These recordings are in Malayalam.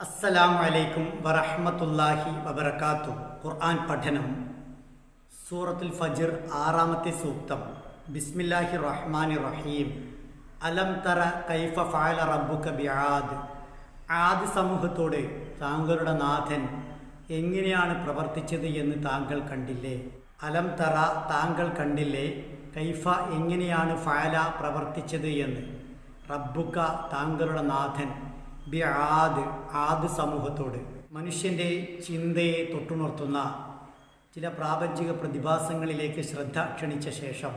അസ്സലാമു അലൈക്കും വറഹ്മത്തുള്ളാഹി വബറകാത്തു. ഖുർആൻ പഠനം. സൂറത്തുൽ ഫജിർ ആറാമത്തെ സൂക്തം. ബിസ്മില്ലാഹി റഹ്മാൻ റഹീം അലം തറ കൈഫ ഫഅല റബ്ബുക ബിആദ്. ആദ് സമൂഹത്തോട് താങ്കളുടെ നാഥൻ എങ്ങനെയാണ് പ്രവർത്തിച്ചത് എന്ന് താങ്കൾ കണ്ടില്ലേ? അലം തറ താങ്കൾ കണ്ടില്ലേ? കൈഫ എങ്ങനെയാണ് ഫഅല പ്രവർത്തിച്ചത് എന്ന്? റബ്ബുക്ക താങ്കളുടെ നാഥൻ ബി ആദ് ആദ് സമൂഹത്തോട്. മനുഷ്യന്റെ ചിന്തയെ തൊട്ടുണർത്തുന്ന ചില പ്രാപഞ്ചിക പ്രതിഭാസങ്ങളിലേക്ക് ശ്രദ്ധ ക്ഷണിച്ച ശേഷം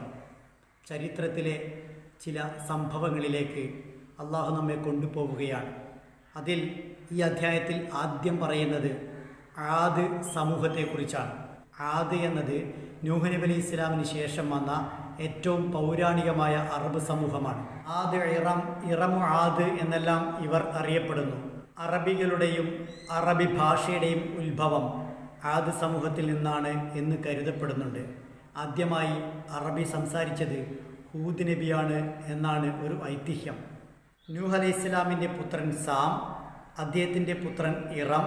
ചരിത്രത്തിലെ ചില സംഭവങ്ങളിലേക്ക് അള്ളാഹു നമ്മെ കൊണ്ടുപോവുകയാണ്. അതിൽ ഈ അധ്യായത്തിൽ ആദ്യം പറയുന്നത് ആദ് സമൂഹത്തെക്കുറിച്ചാണ്. ആദ് എന്നത് നൂഹ് ഇസ്ലാമിന് ശേഷം വന്ന ഏറ്റവും പൗരാണികമായ അറബ് സമൂഹമാണ്. ആദ് ഇറം ഇറമു ആദ് എന്നെല്ലാം ഇവർ അറിയപ്പെടുന്നു. അറബികളുടെയും അറബി ഭാഷയുടെയും ഉത്ഭവം ആദ് സമൂഹത്തിൽ നിന്നാണ് എന്ന് കരുതപ്പെടുന്നുണ്ട്. ആദ്യമായി അറബി സംസാരിച്ചത് ഹൂദ് നബിയാണ് എന്നാണ് ഒരു ഐതിഹ്യം. നൂഹ് അലൈഹി ഇസ്ലാമിന്റെ പുത്രൻ സാം അദ്ദേഹത്തിന്റെ പുത്രൻ ഇറം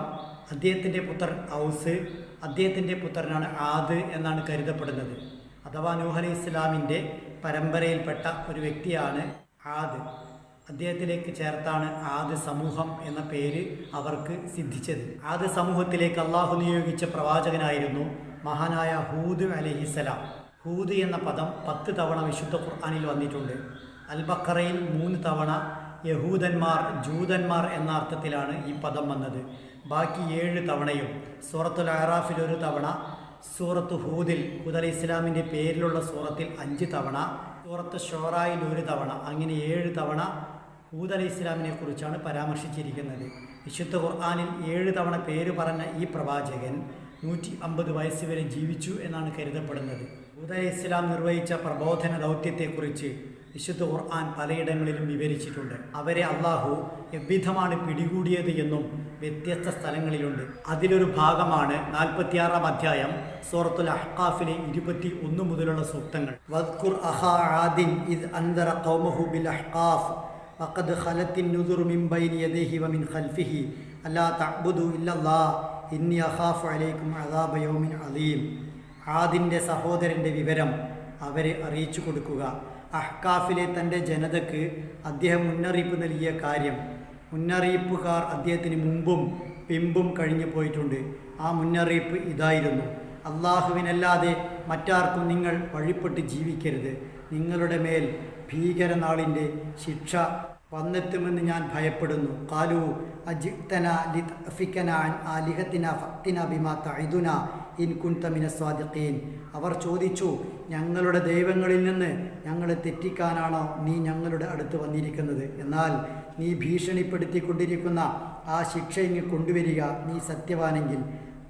അദ്ദേഹത്തിന്റെ പുത്രൻ ഔസ് അദ്ദേഹത്തിന്റെ പുത്രനാണ് ആദ് എന്നാണ് കരുതപ്പെടുന്നത്. അഥവാ നൂഹ് അലൈഹി ഇസ്ലാമിന്റെ പരമ്പരയിൽപ്പെട്ട ഒരു വ്യക്തിയാണ് ആദ്. അദ്ദേഹത്തിലേക്ക് ചേർത്താണ് ആദ് സമൂഹം എന്ന പേര് അവർക്ക് സിദ്ധിച്ചത്. ആദ് സമൂഹത്തിലേക്ക് അള്ളാഹു നിയോഗിച്ച പ്രവാചകനായിരുന്നു മഹാനായ ഹൂദ് അലഹിസലാം ഹൂദ് എന്ന പദം പത്ത് തവണ വിശുദ്ധ ഖുർആാനിൽ വന്നിട്ടുണ്ട്. അൽബക്കറയിൽ മൂന്ന് തവണ യഹൂദന്മാർ ജൂതന്മാർ എന്ന അർത്ഥത്തിലാണ് ഈ പദം വന്നത്. ബാക്കി ഏഴ് തവണയും സൂറത്തുൽ അഹ്റാഫിൽ ഒരു തവണ സൂറത്ത് ഹൂദിൽ ഹുദ് അലി ഇസ്ലാമിന്റെ പേരിലുള്ള സൂറത്തിൽ അഞ്ച് തവണ സൂറത്ത് ഷോറായിൽ ഒരു തവണ അങ്ങനെ ഏഴ് തവണ ഹൂദ് അലി ഇസ്ലാമിനെ കുറിച്ചാണ് പരാമർശിച്ചിരിക്കുന്നത്. വിശുദ്ധ ഖുർആാനിൽ ഏഴ് തവണ പേര് പറഞ്ഞ ഈ പ്രവാചകൻ നൂറ്റി അമ്പത് വയസ്സ് വരെ ജീവിച്ചു എന്നാണ് കരുതപ്പെടുന്നത്. ഹൂദ് അലി ഇസ്ലാം നിർവഹിച്ച പ്രബോധന ദൗത്യത്തെക്കുറിച്ച് വിശുദ്ധ ഖുർആൻ പലയിടങ്ങളിലും വിവരിച്ചിട്ടുണ്ട്. അവരെ അള്ളാഹു എവിധമാണ് പിടികൂടിയത് എന്നും വ്യത്യസ്ത സ്ഥലങ്ങളിലുണ്ട് അതിലൊരു ഭാഗമാണ് നാൽപ്പത്തിയാറാം അധ്യായം സൂറത്തുൽ അഹ്കാഫിലെ ഇരുപത്തി ഒന്ന് മുതലുള്ള സൂക്തങ്ങൾ വദ്കുർ അഹാ ആദിൻ ഇത് അന്തറ ഖൗമഹു ബിൽ അഹ്കാഫ് وقد خلت النذر من بين يديه ومن خلفه ألا تعبدوا إلا الله إني أخاف عليكم عذاب يوم عظيم ആദിൻ്റെ സഹോദരൻ്റെ വിവരം അവരെ അറിയിച്ചു കൊടുക്കുക അഹ്കാഫിലെ തൻ്റെ ജനതയ്ക്ക് അദ്ദേഹം മുന്നറിയിപ്പ് നൽകിയ കാര്യം മുന്നറിയിപ്പുകാർ അദ്ദേഹത്തിന് മുമ്പും പിമ്പും കഴിഞ്ഞു പോയിട്ടുണ്ട്. ആ മുന്നറിയിപ്പ് ഇതായിരുന്നു. അള്ളാഹുവിനല്ലാതെ മറ്റാർക്കും നിങ്ങൾ വഴിപ്പെട്ട് ജീവിക്കരുത്. നിങ്ങളുടെ മേൽ ഭീകരനാളിന്റെ ശിക്ഷ വന്നെത്തുമെന്ന് ഞാൻ ഭയപ്പെടുന്നു. കാലു അജിത്തന ലിത്ഫിക്കന ആലിഹത്തിന ഫക്തിന ബിമാ തൈദുന ഇൻ കുൻതമിന സ്വാദിഖീൻ. അവർ ചോദിച്ചു ഞങ്ങളുടെ ദൈവങ്ങളിൽ നിന്ന് ഞങ്ങളെ തെറ്റിക്കാനാണോ നീ ഞങ്ങളുടെ അടുത്ത് വന്നിരിക്കുന്നത്? എന്നാൽ നീ ഭീഷണിപ്പെടുത്തിക്കൊണ്ടിരിക്കുന്ന ആ ശിക്ഷ ഇങ്ങ് കൊണ്ടുവരിക നീ സത്യവാനെങ്കിൽ.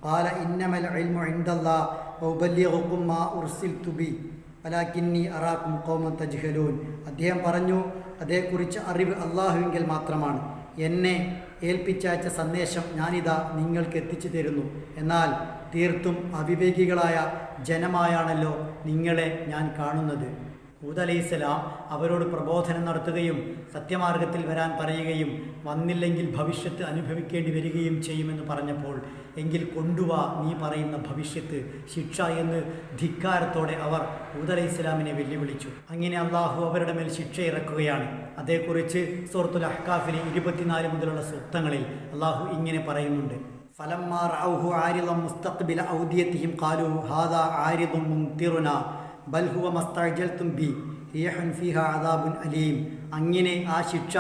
പാല ഇന്നമൽ ഇൽമു ഇൻദല്ലാ ഔബല്യഹുക്കും മാ ഉർസിൽ തുബി വലാക്കിന്നി അറാക്കും കോമ തജ്ഹലൂൻ. അദ്ദേഹം പറഞ്ഞു അതേക്കുറിച്ച് അറിവ് അള്ളാഹുവിങ്കിൽ മാത്രമാണ്. എന്നെ ഏൽപ്പിച്ചയച്ച സന്ദേശം ഞാനിതാ നിങ്ങൾക്ക് എത്തിച്ചു തരുന്നു. എന്നാൽ തീർത്തും അവിവേകികളായ ജനമായാണല്ലോ നിങ്ങളെ ഞാൻ കാണുന്നത്. ഹൂദ് അലൈഹിസ്സലാം അവരോട് പ്രബോധനം നടത്തുകയും സത്യമാർഗത്തിൽ വരാൻ പറയുകയും വന്നില്ലെങ്കിൽ ഭവിഷ്യത്ത് അനുഭവിക്കേണ്ടി വരികയും ചെയ്യുമെന്ന് പറഞ്ഞപ്പോൾ എങ്കിൽ കൊണ്ടുവാ നീ പറയുന്ന ഭവിഷ്യത്ത് ശിക്ഷ എന്ന് ധിക്കാരത്തോടെ അവർ ഹൂദ് അലൈഹി ഇസ്ലാമിനെ വെല്ലുവിളിച്ചു. അങ്ങനെ അള്ളാഹു അവരുടെ മേൽ ശിക്ഷ ഇറക്കുകയാണ്. അതേക്കുറിച്ച് സൂറത്തുൽ അഹ്കാഫിലെ ഇരുപത്തിനാല് മുതലുള്ള സൂക്തങ്ങളിൽ അള്ളാഹു ഇങ്ങനെ പറയുന്നുണ്ട്. ഔദിയത്തിഹിം ഖാലു ഹാദാ ആരിദും ബൽ ഹുവ മസ്തഅജൽതും ബി അലീം. അങ്ങനെ ആ ശിക്ഷ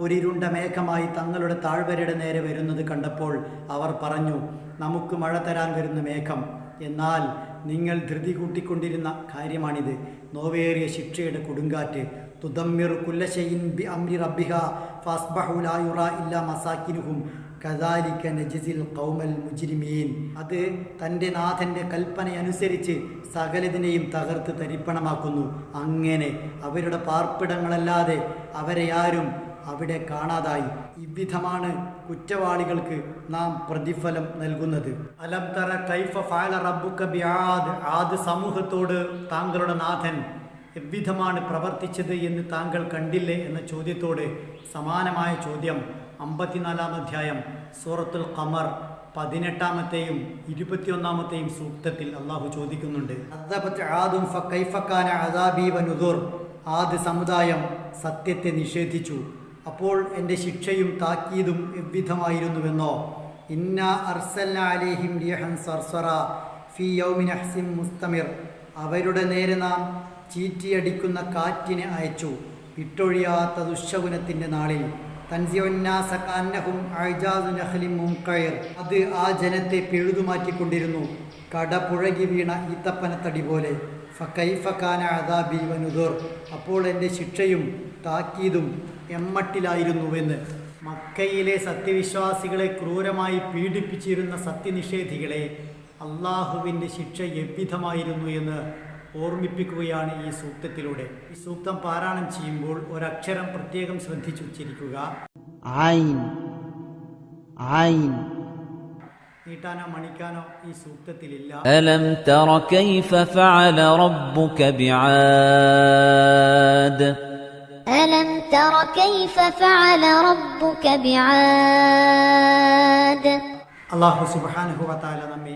ഒരിരുണ്ട മേഘമായി തങ്ങളുടെ താഴ്വരയുടെ നേരെ വരുന്നത് കണ്ടപ്പോൾ അവർ പറഞ്ഞു നമുക്ക് മഴ തരാൻ വരുന്ന മേഘം. എന്നാൽ നിങ്ങൾ ധൃതി കൂട്ടിക്കൊണ്ടിരുന്ന കാര്യമാണിത്. നോവേറിയ ശിക്ഷയുടെ കൊടുങ്കാറ്റ്. തുദമ്മിർ കുല്ലശയിൻ ബി അംരി റബ്ബിഹ ഫസ്ബഹുലായുറ ഇല്ല മസാക്കിനുഹും കദാലിക്ക നജിസിൽ കൗമൽ മുജിരിമീൻ. അത് തന്റെ നാഥന്റെ കൽപ്പനയനുസരിച്ച് സകലതിനെയും തകർത്ത് തരിപ്പണമാക്കുന്നു. അങ്ങനെ അവരുടെ പാർപ്പിടങ്ങളല്ലാതെ അവരെ ആരും അവിടെ കാണാതായി. ഇവിധമാണ് കുറ്റവാളികൾക്ക് നാം പ്രതിഫലം നൽകുന്നത്. അലം തറ കൈഫ ഫാല റബ്ബുക ബിആദ്. ആദ് സമൂഹത്തോട് താങ്കളുടെ നാഥൻ എവിധമാണ് പ്രവർത്തിച്ചത് എന്ന് താങ്കൾ കണ്ടില്ലേ എന്ന ചോദ്യത്തോട് സമാനമായ ചോദ്യം അമ്പത്തിനാലാം അധ്യായം സൂറത്തുൽ ഖമർ പതിനെട്ടാമത്തെയും ഇരുപത്തിയൊന്നാമത്തെയും സൂക്തത്തിൽ അള്ളാഹു ചോദിക്കുന്നുണ്ട്. ആദും അദാബി ആദ് സമുദായം സത്യത്തെ നിഷേധിച്ചു. അപ്പോൾ എന്റെ ശിക്ഷയും താക്കീതും എവ്വിധമായിരുന്നുവെന്നോ? ഇന്ന അർസല്ല സർസറ ഫി യൗമിൻ മുസ്തമിർ. അവരുടെ നേരെ നാം ചീറ്റിയടിക്കുന്ന കാറ്റിനെ അയച്ചു. വിട്ടൊഴിയാത്ത ദുശകുനത്തിന്റെ നാളിൽ. തൻസിയൊന്നാസക്കാന്നഹും മുൻകയർ അത് ആ ജനത്തെ പിഴുതുമാറ്റിക്കൊണ്ടിരുന്നു. കട പുഴകി വീണ ഈത്തപ്പനത്തടി പോലെ. ഫക്കൈഫക്കാന അദാബി വനുദുർ. അപ്പോൾ എന്റെ ശിക്ഷയും താക്കീതും എമ്മട്ടിലായിരുന്നുവെന്ന്. മക്കയിലെ സത്യവിശ്വാസികളെ ക്രൂരമായി പീഡിപ്പിച്ചിരുന്ന സത്യനിഷേധികളെ അള്ളാഹുവിന്റെ ശിക്ഷ എവിധമായിരുന്നു എന്ന് ഓർമ്മിപ്പിക്കുകയാണ് ഈ സൂക്തത്തിലൂടെ. ഈ സൂക്തം പാരായണം ചെയ്യുമ്പോൾ ഒരക്ഷരം പ്രത്യേകം ശ്രദ്ധിച്ചു ഉച്ചരിക്കുക. നീട്ടാനോ മണിക്കാനോ ഈ സൂക്തത്തിലില്ല. അലം തറ കൈഫ ഫഅല റബ്ബുക ബിആദ്. അലം തറ കൈഫ ഫഅല റബ്ബുക ബിആദ്. അല്ലാഹു സുബ്ഹാനഹു വതആല നമ്മെ